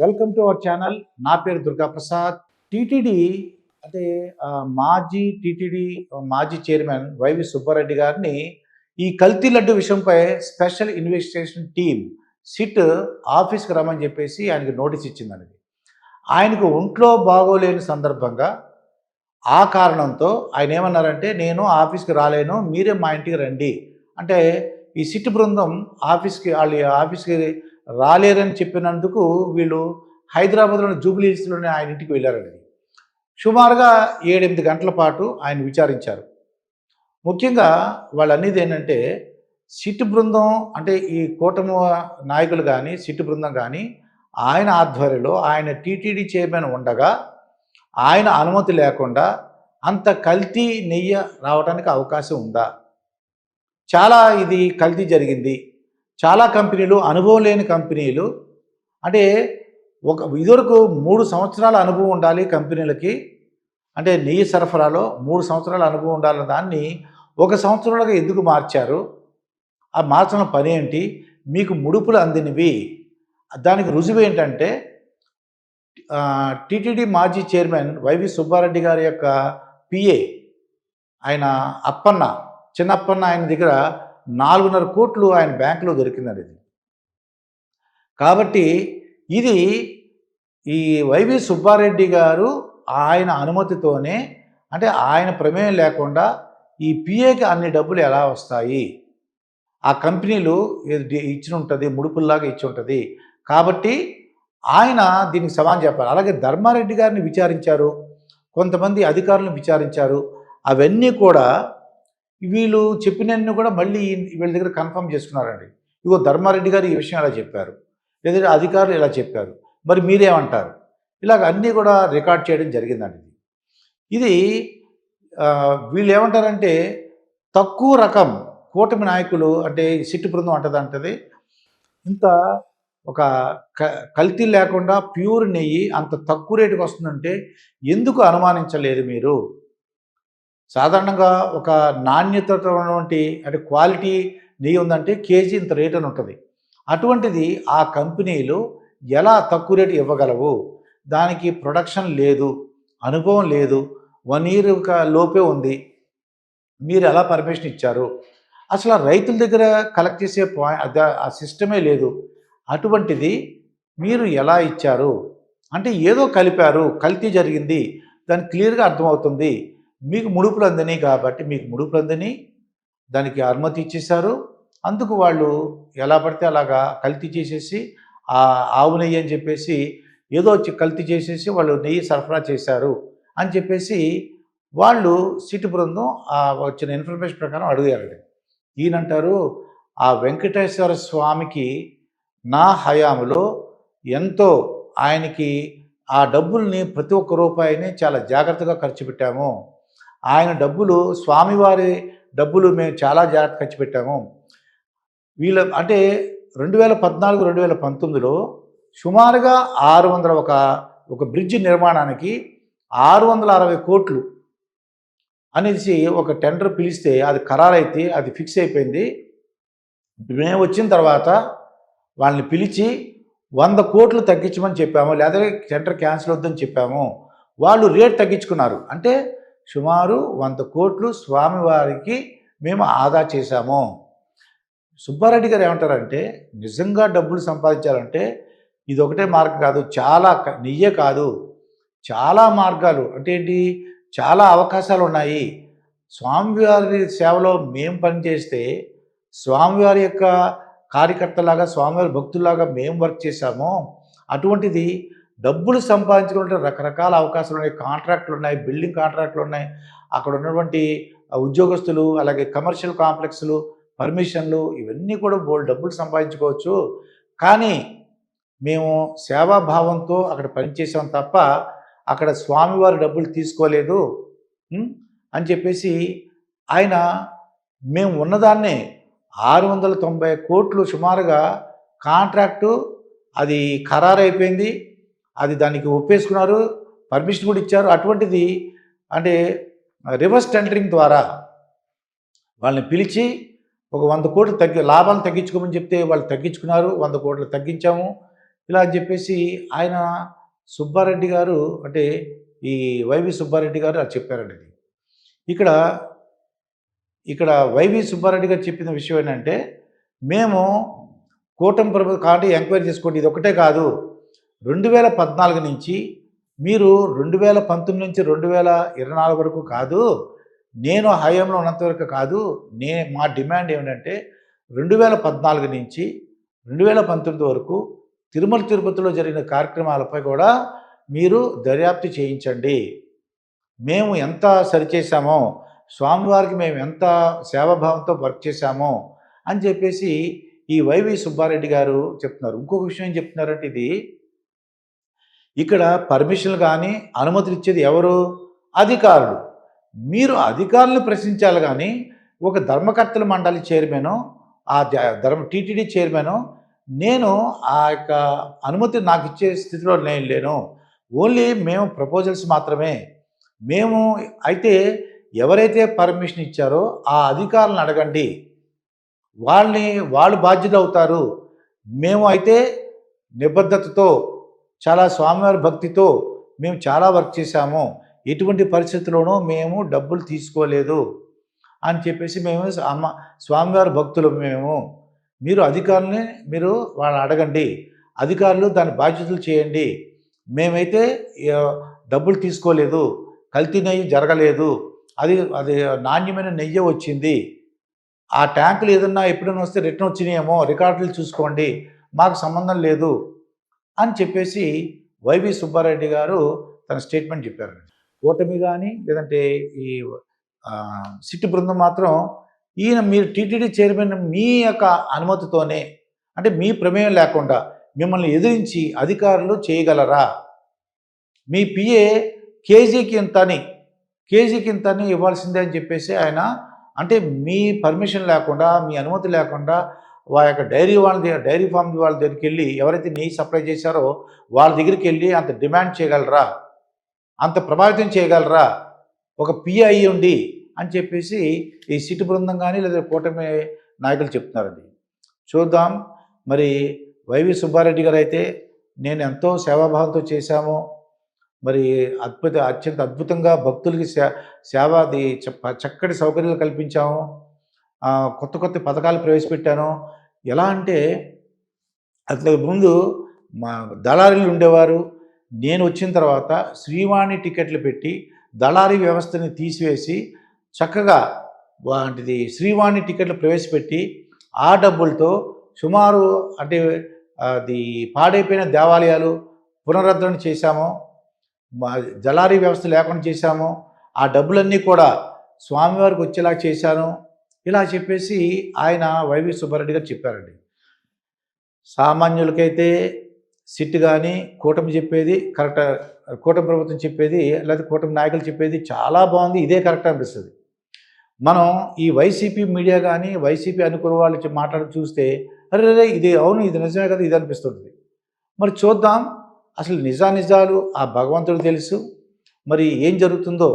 Welcome to our channel. నా పేరు Durga Prasad. TTD అంటే మాజీ టీటీడీ మాజీ చైర్మన్ వైవి సుబ్బారెడ్డి గారిని ఈ కల్తీ లడ్డు విషయంపై స్పెషల్ ఇన్వెస్టిగేషన్ టీమ్ సిట్ ఆఫీస్కి రమ్మని చెప్పేసి ఆయనకి నోటీస్ ఇచ్చిందనేది ఆయనకు ఒంట్లో బాగోలేని సందర్భంగా ఆ కారణంతో ఆయన ఏమన్నారంటే నేను ఆఫీస్కి రాలేను మీరే మా ఇంటికి రండి. అంటే ఈ సిట్ బృందం ఆఫీస్కి వాళ్ళ ఆఫీస్కి రాలేరని చెప్పినందుకు వీళ్ళు హైదరాబాద్లోని జూబ్లీ ఆయన ఇంటికి వెళ్ళారండి సుమారుగా ఏడెనిమిది గంటల పాటు ఆయన విచారించారు. ముఖ్యంగా వాళ్ళు అనేది ఏంటంటే సిట్ బృందం అంటే ఈ కూటమి నాయకులు కానీ సిట్ బృందం కానీ ఆయన ఆధ్వర్యంలో ఆయన టీటీడీ చైర్మన్ ఉండగా ఆయన అనుమతి లేకుండా అంత కల్తీ నెయ్యి రావడానికి అవకాశం ఉందా? చాలా ఇది కల్తీ జరిగింది. చాలా కంపెనీలు అనుభవం లేని కంపెనీలు. అంటే ఒక ఇదివరకు మూడు సంవత్సరాల అనుభవం ఉండాలి కంపెనీలకి. అంటే నెయ్యి సరఫరాలో మూడు సంవత్సరాల అనుభవం ఉండాలన్న దాన్ని ఒక సంవత్సరాలుగా ఎందుకు మార్చారు? ఆ మార్చడం పని ఏంటి? మీకు ముడుపులు అందినవి. దానికి రుజువు ఏంటంటే టీటీడీ మాజీ చైర్మన్ వైవి సుబ్బారెడ్డి గారి యొక్క పిఏ ఆయన అప్పన్న చిన్నప్పన్న ఆయన దగ్గర నాలుగున్నర కోట్లు ఆయన బ్యాంకులో దొరికిందండి ఇది. కాబట్టి ఇది ఈ వైవి సుబ్బారెడ్డి గారు ఆయన అనుమతితోనే అంటే ఆయన ప్రమేయం లేకుండా ఈ పిఏకి అన్ని డబ్బులు ఎలా వస్తాయి? ఆ కంపెనీలు ఇచ్చి ఉంటుంది ముడుపుల్లాగా ఇచ్చి ఉంటుంది కాబట్టి ఆయన దీనికి సమాధానం చెప్పాలి. అలాగే ధర్మారెడ్డి గారిని విచారించారు కొంతమంది అధికారులను విచారించారు. అవన్నీ కూడా వీళ్ళు చెప్పినన్ని కూడా మళ్ళీ వీళ్ళ దగ్గర కన్ఫర్మ్ చేసుకున్నారండి. ఇగో ధర్మారెడ్డి గారు ఈ విషయం ఇలా చెప్పారు. లేదంటే అధికారులు ఇలా చెప్పారు. మరి మీరేమంటారు? ఇలాగ అన్నీ కూడా రికార్డ్ చేయడం జరిగిందండి ఇది. ఇది వీళ్ళు ఏమంటారంటే తక్కువ రకం కూటమి నాయకులు అంటే సిట్టు బృందం అంటది అంటది. ఇంత ఒక క కల్తీ లేకుండా ప్యూర్ నెయ్యి అంత తక్కువ రేటుకి వస్తుందంటే ఎందుకు అనుమానించలేదు మీరు? సాధారణంగా ఒక నాణ్యత ఉన్నటువంటి అంటే క్వాలిటీ నెయ్యి ఉందంటే కేజీ ఇంత రేట్ అని ఉంటుంది. అటువంటిది ఆ కంపెనీలు ఎలా తక్కువ రేటు ఇవ్వగలవు? దానికి ప్రొడక్షన్ లేదు అనుభవం లేదు వన్ ఇయర్ లోపే ఉంది. మీరు ఎలా పర్మిషన్ ఇచ్చారు? అసలు రైతుల దగ్గర కలెక్ట్ చేసే పాయింట్ ఆ సిస్టమే లేదు. అటువంటిది మీరు ఎలా ఇచ్చారు? అంటే ఏదో కలిపారు కల్తీ జరిగింది దాని క్లియర్గా అర్థమవుతుంది. మీకు ముడుపులు అందని కాబట్టి మీకు ముడుపులు అందని దానికి అనుమతి ఇచ్చేశారు. అందుకు వాళ్ళు ఎలా పడితే అలాగా కల్తీ చేసేసి ఆ ఆవు నెయ్యి అని చెప్పేసి ఏదో వచ్చి కల్తీ చేసేసి వాళ్ళు నెయ్యి సరఫరా చేశారు అని చెప్పేసి వాళ్ళు సిటీ బృందం వచ్చిన ఇన్ఫర్మేషన్ ప్రకారం అడిగారండి. ఈయనంటారు ఆ వెంకటేశ్వర స్వామికి నా హయాంలో ఎంతో ఆయనకి ఆ డబ్బుల్ని ప్రతి ఒక్క రూపాయిని చాలా జాగ్రత్తగా ఖర్చు పెట్టాము. ఆయన డబ్బులు స్వామివారి డబ్బులు మేము చాలా జాగ్రత్త ఖర్చు పెట్టాము. వీళ్ళ అంటే రెండు వేల పద్నాలుగు రెండు వేల పంతొమ్మిదిలో సుమారుగా ఆరు వందల ఒక ఒక బ్రిడ్జ్ నిర్మాణానికి ఆరు వందల అరవై కోట్లు అనేసి ఒక టెండర్ పిలిస్తే అది ఖరారైతే అది ఫిక్స్ అయిపోయింది. మేము వచ్చిన తర్వాత వాళ్ళని పిలిచి వంద కోట్లు తగ్గించమని చెప్పాము లేదా టెండర్ క్యాన్సిల్ వద్దని చెప్పాము. వాళ్ళు రేట్ తగ్గించుకున్నారు. అంటే సుమారు వంద కోట్లు స్వామివారికి మేము ఆదా చేశాము. సుబ్బారెడ్డి గారు ఏమంటారంటే నిజంగా డబ్బులు సంపాదించాలంటే ఇది ఒకటే మార్గం కాదు చాలా నెయ్యే కాదు. చాలా మార్గాలు అంటే ఏంటి? చాలా అవకాశాలు ఉన్నాయి. స్వామివారి సేవలో మేము పనిచేస్తే స్వామివారి యొక్క కార్యకర్తలాగా స్వామివారి భక్తులాగా మేము వర్క్ చేశాము. అటువంటిది డబ్బులు సంపాదించుకుంటే రకరకాల అవకాశాలు ఉన్నాయి కాంట్రాక్ట్లు ఉన్నాయి బిల్డింగ్ కాంట్రాక్ట్లు ఉన్నాయి అక్కడ ఉన్నటువంటి ఉద్యోగస్తులు అలాగే కమర్షియల్ కాంప్లెక్స్లు పర్మిషన్లు ఇవన్నీ కూడా బోల్ డబ్బులు సంపాదించుకోవచ్చు. కానీ మేము సేవాభావంతో అక్కడ పనిచేసాం తప్ప అక్కడ స్వామివారి డబ్బులు తీసుకోలేదు. అని చెప్పేసి ఆయన మేము ఉన్నదాన్నే ఆరు వందల తొంభై కోట్లు సుమారుగా కాంట్రాక్టు అది ఖరారు అయిపోయింది అది దానికి ఒప్పేసుకున్నారు పర్మిషన్ కూడా ఇచ్చారు. అటువంటిది అంటే రివర్స్ టెండరింగ్ ద్వారా వాళ్ళని పిలిచి ఒక వంద కోట్లు తగ్గి లాభాలు తగ్గించుకోమని చెప్తే వాళ్ళు తగ్గించుకున్నారు వంద కోట్లు తగ్గించాము. ఇలా అని చెప్పేసి ఆయన సుబ్బారెడ్డి గారు అంటే ఈ వైవి సుబ్బారెడ్డి గారు అది చెప్పారండి ఇది ఇక్కడ ఇక్కడ వైవి సుబ్బారెడ్డి గారు చెప్పిన విషయం ఏంటంటే మేము కూటమి ప్రభుత్వం కాబట్టి ఎంక్వైరీ చేసుకోండి ఇది ఒకటే కాదు. రెండు వేల పద్నాలుగు నుంచి మీరు రెండు వేల పంతొమ్మిది నుంచి రెండు వేల ఇరవై నాలుగు వరకు కాదు నేను హయాంలో ఉన్నంత వరకు కాదు నే మా డిమాండ్ ఏమిటంటే రెండు వేల పద్నాలుగు నుంచి రెండు వేల పంతొమ్మిది వరకు తిరుమల తిరుపతిలో జరిగిన కార్యక్రమాలపై కూడా మీరు దర్యాప్తు చేయించండి. మేము ఎంత సరిచేసామో స్వామివారికి మేము ఎంత సేవాభావంతో వర్క్ చేశామో అని చెప్పేసి ఈ వైవి సుబ్బారెడ్డి గారు చెప్తున్నారు. ఇంకొక విషయం ఏం చెప్తున్నారంటే ఇది ఇక్కడ పర్మిషన్లు కానీ అనుమతులు ఇచ్చేది ఎవరు? అధికారులు. మీరు అధికారులను ప్రశ్నించాలి కానీ ఒక ధర్మకర్తల మండలి చైర్మన్ ఆ ధర్మ టీటీడీ చైర్మన్ నేను ఆ యొక్క అనుమతి నాకు ఇచ్చే స్థితిలో నేను లేను. ఓన్లీ మేము ప్రపోజల్స్ మాత్రమే. మేము అయితే ఎవరైతే పర్మిషన్ ఇచ్చారో ఆ అధికారులను అడగండి. వాళ్ళని వాళ్ళు బాధ్యత అవుతారు. మేము అయితే నిబద్ధతతో చాలా స్వామివారి భక్తితో మేము చాలా వర్క్ చేశాము. ఎటువంటి పరిస్థితుల్లోనూ మేము డబ్బులు తీసుకోలేదు అని చెప్పేసి మేము అమ్మ స్వామివారి భక్తులు మేము. మీరు అధికారులని మీరు వాళ్ళని అడగండి. అధికారులు దాని బాధ్యతలు చేయండి. మేమైతే డబ్బులు తీసుకోలేదు. కల్తీ నెయ్యి జరగలేదు. అది అది నాణ్యమైన నెయ్యి వచ్చింది. ఆ ట్యాంకులు ఏదన్నా ఎప్పుడైనా వస్తే రిటర్న్ వచ్చినాయేమో. రికార్డులు చూసుకోండి. మాకు సంబంధం లేదు. అని చెప్పేసి వైవి సుబ్బారెడ్డి గారు తన స్టేట్మెంట్ చెప్పారు. ఓటమి కానీ లేదంటే ఈ ఆ, బృందం మాత్రం ఈయన మీరు టీటీడీ చైర్మన్ మీ యొక్క అనుమతితోనే అంటే మీ ప్రమేయం లేకుండా మిమ్మల్ని ఎదిరించి అధికారులు చేయగలరా? మీ పిఏ కేజీకి ఇంతని కేజీకి ఇంతని ఇవ్వాల్సిందే అని చెప్పేసి ఆయన అంటే మీ పర్మిషన్ లేకుండా మీ అనుమతి లేకుండా వాళ్ళ యొక్క డైరీ వాళ్ళ దగ్గర డైరీ ఫామ్ వాళ్ళ దగ్గరికి వెళ్ళి ఎవరైతే నెయ్యి సప్లై చేశారో వాళ్ళ దగ్గరికి వెళ్ళి అంత డిమాండ్ చేయగలరా? అంత ప్రభావితం చేయగలరా? ఒక పిఐ ఉండి అని చెప్పేసి ఈ సిటీ బృందం కానీ లేదా కూటమి నాయకులు చెప్తున్నారండి. చూద్దాం. మరి వైవి సుబ్బారెడ్డి గారు అయితే నేను ఎంతో సేవాభావంతో చేశాము. మరి అద్భుత అత్యంత అద్భుతంగా భక్తులకి సే సేవాది చక్కటి సౌకర్యాలు కల్పించాము. కొత్త కొత్త పథకాలు ప్రవేశపెట్టాను. ఎలా అంటే అట్లకి ముందు మా దళారీలు ఉండేవారు. నేను వచ్చిన తర్వాత శ్రీవాణి టికెట్లు పెట్టి దళారీ వ్యవస్థని తీసివేసి చక్కగా వాటిది శ్రీవాణి టికెట్లు ప్రవేశపెట్టి ఆ డబ్బులతో సుమారు అంటే అది పాడైపోయిన దేవాలయాలు పునరుద్ధరణ చేశాము. మా వ్యవస్థ లేకుండా చేశాము. ఆ డబ్బులన్నీ కూడా స్వామివారికి వచ్చేలా చేశాను. ఇలా చెప్పేసి ఆయన వైవి సుబ్బారెడ్డి గారు చెప్పారండి. సామాన్యులకైతే సిట్ కానీ కూటమి చెప్పేది కరెక్ట్ కూటమి ప్రభుత్వం చెప్పేది లేకపోతే కూటమి నాయకులు చెప్పేది చాలా బాగుంది ఇదే కరెక్ట్ అనిపిస్తుంది. మనం ఈ వైసీపీ మీడియా కానీ వైసీపీ అనుకున్న వాళ్ళు మాట్లాడి చూస్తే అరే రే ఇది అవును ఇది నిజమే కదా ఇది అనిపిస్తుంది మరి చూద్దాం అసలు నిజానిజాలు ఆ భగవంతుడు తెలుసు. మరి ఏం జరుగుతుందో